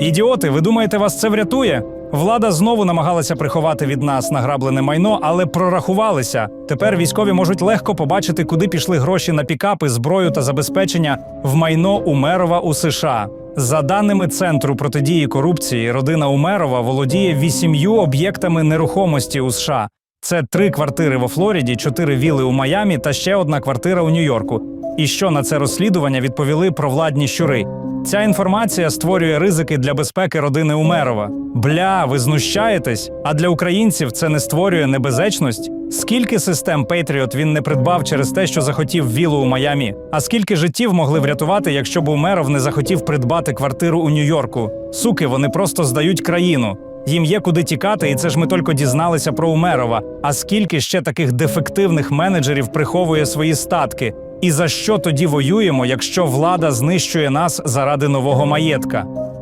Ідіоти, ви думаєте, вас це врятує? Влада знову намагалася приховати від нас награблене майно, але прорахувалися. Тепер військові можуть легко побачити, куди пішли гроші на пікапи, зброю та забезпечення в майно Умерова у США. За даними Центру протидії корупції, родина Умерова володіє вісім'ю об'єктами нерухомості у США. Це три квартири во Флориді, чотири віли у Майамі та ще одна квартира у Нью-Йорку. І що на це розслідування відповіли провладні щури. Ця інформація створює ризики для безпеки родини Умерова. Бля, ви знущаєтесь? А для українців це не створює небезпечність? Скільки систем Patriot він не придбав через те, що захотів вілу у Майамі? А скільки життів могли врятувати, якщо б Умеров не захотів придбати квартиру у Нью-Йорку? Суки, вони просто здають країну. Їм є куди тікати, і це ж ми тільки дізналися про Умерова. А скільки ще таких дефективних менеджерів приховує свої статки? І за що тоді воюємо, якщо влада знищує нас заради нового маєтка?